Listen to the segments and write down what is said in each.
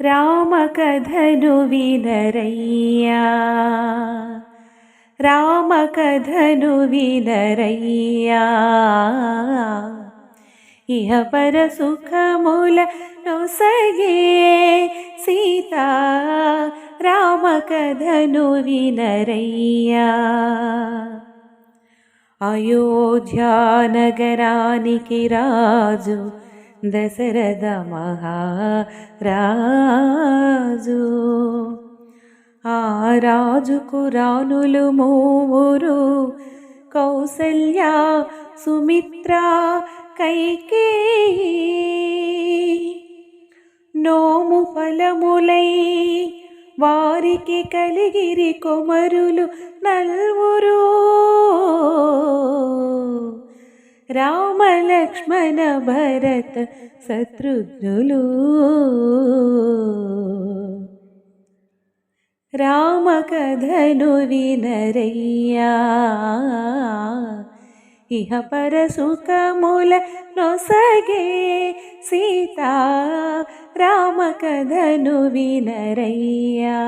రామకథను వినరయ్యా. రామకథను వినరయ్యా. ఇహ పర సుఖముల నొసగే సీతా రామకథను వినరయ్యా. అయోధ్యానగరానికి రాజు దశరథ మహారాజు. ఆ రాజుకు రాణులు మూవురు. కౌసల్య సుమిత్ర కైకేయి. నోము ఫలములై వారికి కలిగిరి కొమరులు నల్వురు. రామ లక్ష్మణ భరత శత్రుఘ్నులు రామ కథను వినరయ్యా ఇహ పర సుఖముల నొసగే సీతా రామ కథను వినరయ్యా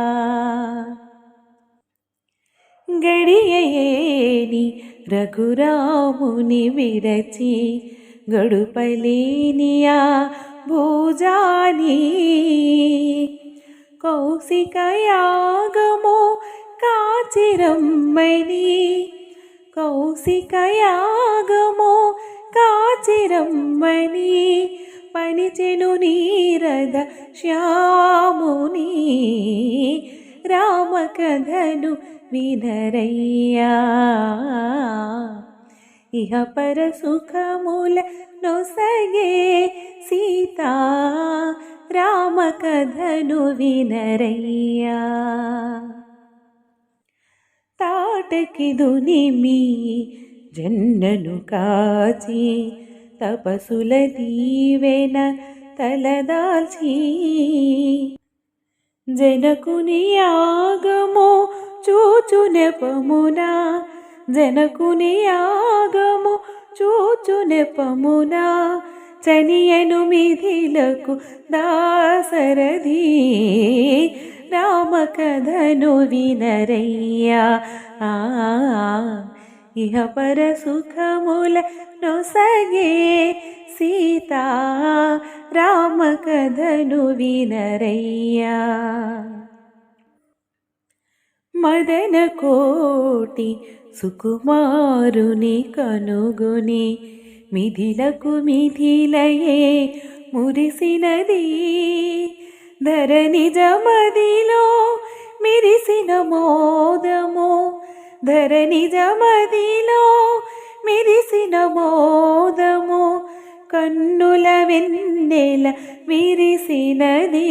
గడియేని రఘురాముని విరచి గడుపలేనియా భూజాని. కౌశికయాగము కాచిరమ్మని. కౌశికయాగము కాచిరమ్మని. పనిచెను నీరద శ్యాముని. రామకథను వినరయ్యా. ఇహ పర సుఖముల నొసగే సీతా రామకథను వినరయ్యా. తాటకి దునిమి జన్నను కాచి తపసుల దీవెన తలదాల్చి జనకుని యాగము చూచు నెపమునా. జనకుని యాగము చూచు నెపమునా. చనియను మిథిలకు దాసరథి రామకథను వినరయ్యా. ఇహపర సుఖముల నొసగే సీతా రామ కథను వినరయ్యా. మదన కోటి సుకుమారుని కనుగొని మిథిలకు మిథిలయే మురిసినది. ధర నిజమదిలో మిరిసిన మోదం ధరణి జమదిలో మిరిసిన మోదము కన్నుల వెన్నెల విరిసినది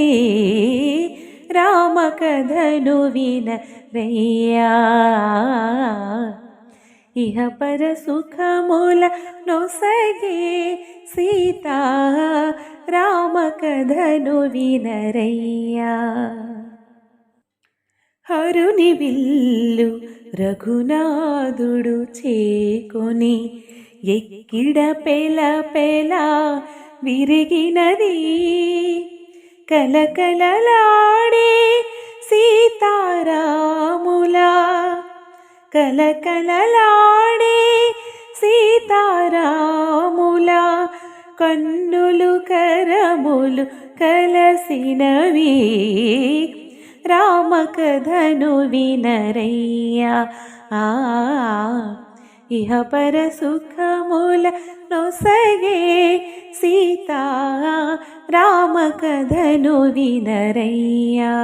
రామకథను వినరయ్యా. ఇహ పర సుఖముల నొసగే సీత రామ కథను వినరయ్యా. హరుని విల్లు రఘునాథుడు చేకొని ఎక్కిడ పెల పెల విరిగినది. కలకలలాడే సీతారాములా కలకలలాడే సీతారాములా కన్నులు కరములు కలసినవి. రామకథను వినరయ్యా. ఇహ పర సుఖముల నొసగే సీతా. రామకథను వినరయ్యా.